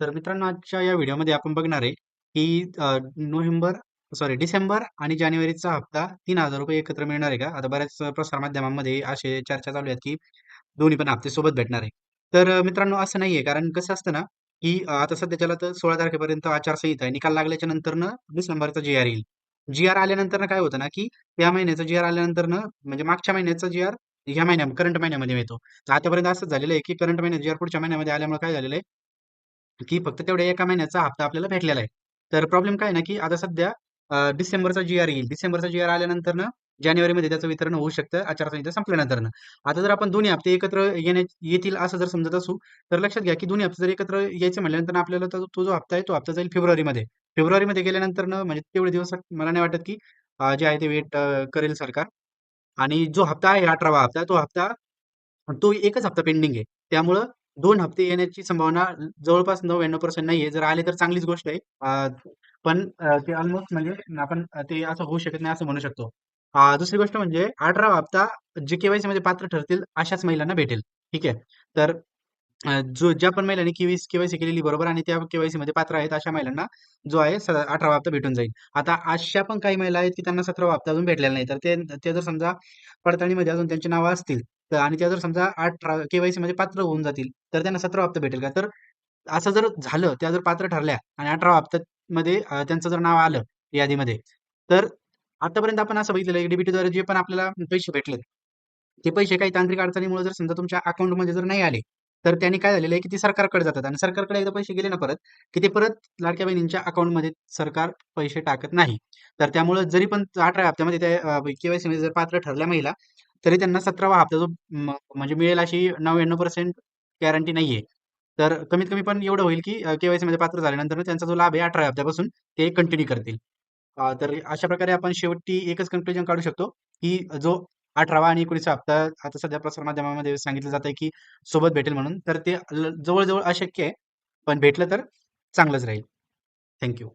तर मित्रांनो आजच्या या व्हिडिओमध्ये आपण बघणार आहे की नोव्हेंबर सॉरी डिसेंबर आणि जानेवारीचा हप्ता तीन हजार रुपये एकत्र मिळणार आहे का? आता बऱ्याच प्रसारमाध्यमांमध्ये असे चर्चा चालू आहेत की दोन्ही पण हप्ते सोबत भेटणार आहे. तर मित्रांनो असं नाहीये. कारण कसं असतं ना की आता सध्याच्याला तर सोळा तारखेपर्यंत आचारसंहिता आहे. निकाल लागल्याच्या नंतरनं डिसेंबरचा जी आर येईल. जी आर आल्यानंतर काय होतं ना की या महिन्याचा जी आर आल्यानंतर म्हणजे मागच्या महिन्याचा जी आर या महिन्या करंट महिन्यामध्ये मिळतो. तर आतापर्यंत असंच झालेलं आहे की करंट महिन्यात जी आर पुढच्या महिन्यामध्ये आल्यामुळे काय झालेलं आहे की फक्त तेवढ्या एका महिन्याचा हप्ता आपल्याला भेटलेला आहे. तर प्रॉब्लेम काय आहे ना, की आता सध्या डिसेंबरचा जी-आर येईल. डिसेंबरचा जी-आर आल्यानंतरनं जानेवारीमध्ये त्याचं वितरण होऊ शकतं आचारसंहिता संपल्यानंतर आता जर आपण दोन्ही हप्ते एकत्र येण्या येतील असं जर समजत असू, तर लक्षात घ्या की दोन्ही हप्ते जर एकत्र यायचं म्हटल्यानंतर आपल्याला तो जो हप्ता आहे, तो हप्ता जाईल फेब्रुवारीमध्ये. फेब्रुवारीमध्ये गेल्यानंतर म्हणजे तेवढे दिवस मला नाही वाटत की जे आहे ते वेट करेल सरकार आणि जो हप्ता आहे 18वा हप्ता, तो हप्ता तो एकच हप्ता पेंडिंग आहे. त्यामुळं दोन हप्ते येण्याची संभावना जवळपास 99% नाहीये. जर आले तर चांगलीच गोष्ट आहे. पण ते ऑलमोस्ट म्हणजे आपण ते असं होऊ शकत नाही असं म्हणू शकतो. दुसरी गोष्ट म्हणजे 18वा हप्ता जे केवायसी मध्ये पात्र ठरतील अशाच महिलांना भेटेल. ठीक आहे. तर जो ज्या पण महिलांनी केव्हा केवायसी केलेली बरोबर आणि त्या केवायसी मध्ये पात्र आहेत अशा महिलांना जो आहे अठरा हप्ता भेटून जाईल. आता अशा पण काही महिला आहेत की त्यांना 17वा हप्ता अजून भेटलेला नाही. तर ते ते जर समजा पडताळणीमध्ये अजून त्यांची नावं असतील तर आणि त्या जर समजा आठ केवायसी मध्ये म्हणजे पात्र होऊन जातील, तर त्यांना 17वा हप्ता भेटेल का? तर असं जर झालं, त्या जर पात्र ठरल्या आणि 18व्या हप्त्यामध्ये मध्ये त्यांचं जर नाव आलं यादीमध्ये, तर आतापर्यंत आपण असं बघितलेलं आहे डीबीटीद्वारे जे पण आपल्याला पैसे भेटले ते पैसे काही तांत्रिक अडचणीमुळे जर समजा तुमच्या अकाउंटमध्ये जर नाही आले, तर त्यांनी काय झालेलं आहे की ते सरकारकडे जातात आणि सरकारकडे एकदा पैसे गेले ना परत, की ते परत लाडक्या बहिणींच्या अकाउंटमध्ये सरकार पैसे टाकत नाही. तर त्यामुळे जरी पण 18व्या हप्त्यामध्ये त्या केवायसी मध्ये जर पात्र ठरल्या महिला, तरी त्यांना 17वा हप्ता जो म्हणजे मिळेल अशी 99% गॅरंटी नाहीये. तर कमीत कमी पण एवढं होईल की केवायसी मध्ये पात्र झाल्यानंतर त्यांचा जो लाभ आहे 18व्या हप्त्यापासून ते कंटिन्यू करतील. तर अशा प्रकारे आपण शेवटी एकच कन्क्लुजन काढू शकतो, की जो 18वा आणि 19वा हप्ता आता सध्या प्रसारमाध्यमामध्ये सांगितलं जातंय की सोबत भेटेल म्हणून. तर ते जवळजवळ अशक्य आहे. पण भेटलं तर चांगलंच राहील. Thank you.